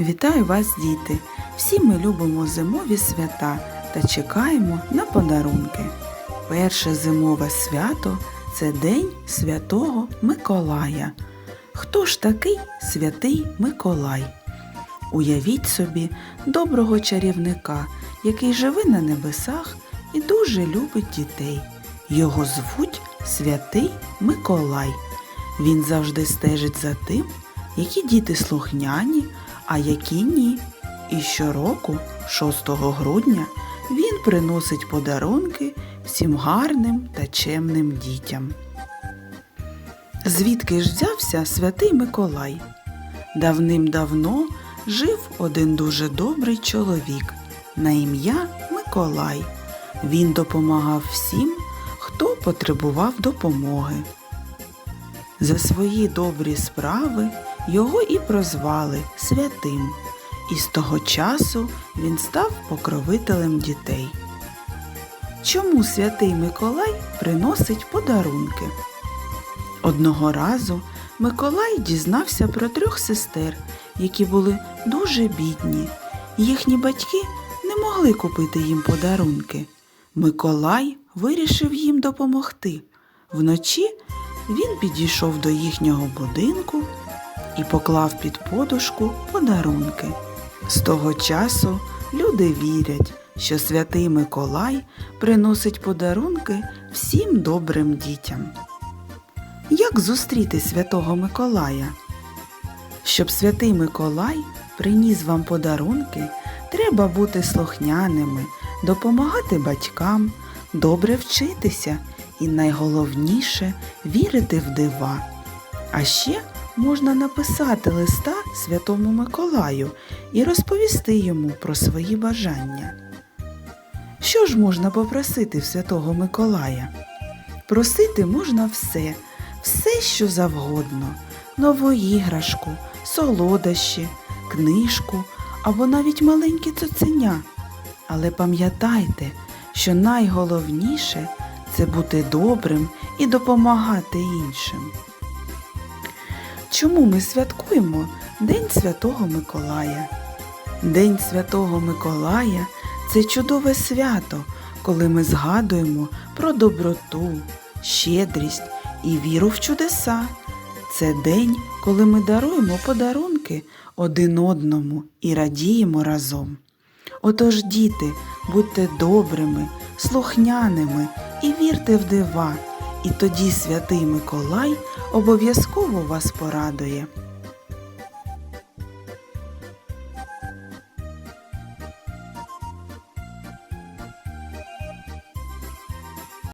Вітаю вас, діти! Всі ми любимо зимові свята та чекаємо на подарунки. Перше зимове свято це День Святого Миколая. Хто ж такий святий Миколай? Уявіть собі доброго чарівника, який живе на небесах і дуже любить дітей. Його звуть Святий Миколай. Він завжди стежить за тим, які діти слухняні, а які ні. І щороку, 6 грудня, він приносить подарунки всім гарним та чемним дітям. Звідки ж взявся святий Миколай? Давним-давно жив один дуже добрий чоловік на ім'я Миколай. Він допомагав всім, хто потребував допомоги. За свої добрі справи його і прозвали святим, і з того часу він став покровителем дітей. Чому святий Миколай приносить подарунки? Одного разу Миколай дізнався про трьох сестер, які були дуже бідні. Їхні батьки не могли купити їм подарунки. Миколай вирішив їм допомогти. Вночі він підійшов до їхнього будинку і поклав під подушку подарунки. З того часу люди вірять, що святий Миколай приносить подарунки всім добрим дітям. Як зустріти святого Миколая? Щоб святий Миколай приніс вам подарунки, треба бути слухняними, допомагати батькам, добре вчитися і найголовніше вірити в дива. А ще можна написати листа святому Миколаю і розповісти йому про свої бажання. Що ж можна попросити в святого Миколая? Просити можна все, все, що завгодно, нову іграшку, солодощі, книжку або навіть маленьке цуценя. Але пам'ятайте, що найголовніше це бути добрим і допомагати іншим. Чому ми святкуємо День Святого Миколая? День Святого Миколая це чудове свято, коли ми згадуємо про доброту, щедрість і віру в чудеса. Це день, коли ми даруємо подарунки один одному і радіємо разом. Отож, діти, будьте добрими, слухняними і вірте в дива, і тоді святий Миколай обов'язково вас порадує.